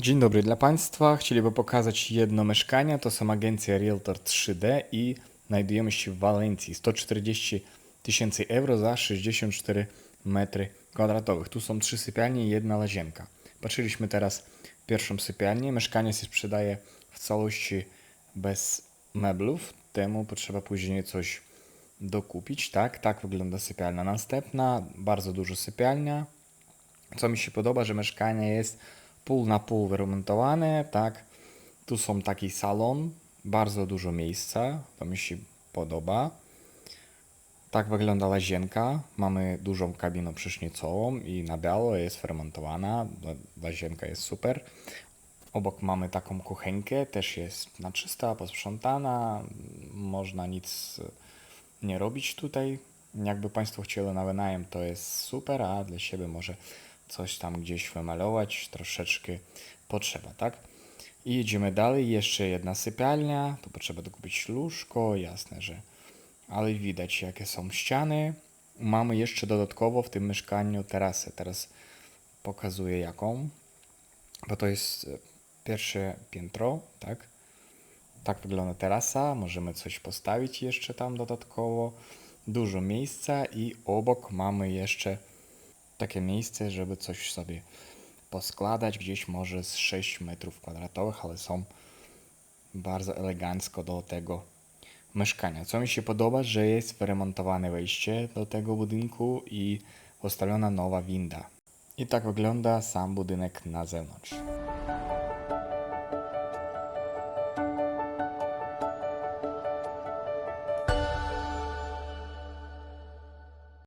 Dzień dobry dla Państwa. Chcieliby pokazać jedno mieszkanie. To są agencja Realtor 3D i znajdujemy się w Walencji. 140 tysięcy euro za 64 metry kwadratowych. Tu są trzy sypialnie i jedna łazienka. Patrzyliśmy teraz pierwszą sypialnię. Mieszkanie się sprzedaje w całości bez meblów, temu potrzeba później coś dokupić. Tak, tak wygląda sypialnia następna. Bardzo dużo sypialnia. Co mi się podoba, że mieszkanie jest pół na pół wyremontowane, tak. Tu są taki salon, bardzo dużo miejsca, to mi się podoba. Tak wygląda łazienka. Mamy dużą kabinę prysznicową i na biało jest wyremontowana. Ła- Łazienka jest super. Obok mamy taką kuchenkę, też jest na czysta, posprzątana. Można nic nie robić tutaj. Jakby Państwo chcieli na wynajem, to jest super, a dla siebie może coś tam gdzieś wymalować, troszeczkę potrzeba, tak? I jedziemy dalej, jeszcze jedna sypialnia, tu potrzeba dokupić łóżko, jasne, że ale widać jakie są ściany. Mamy jeszcze dodatkowo w tym mieszkaniu terasę, teraz pokazuję jaką, bo to jest e, pierwsze piętro, tak? Tak wygląda terasa, możemy coś postawić jeszcze tam dodatkowo. Dużo miejsca i obok mamy jeszcze takie miejsce, żeby coś sobie poskładać, gdzieś może z 6 metrów kwadratowych, ale są bardzo elegancko do tego mieszkania. Co mi się podoba, że jest wyremontowane wejście do tego budynku i postawiona nowa winda. I tak wygląda sam budynek na zewnątrz.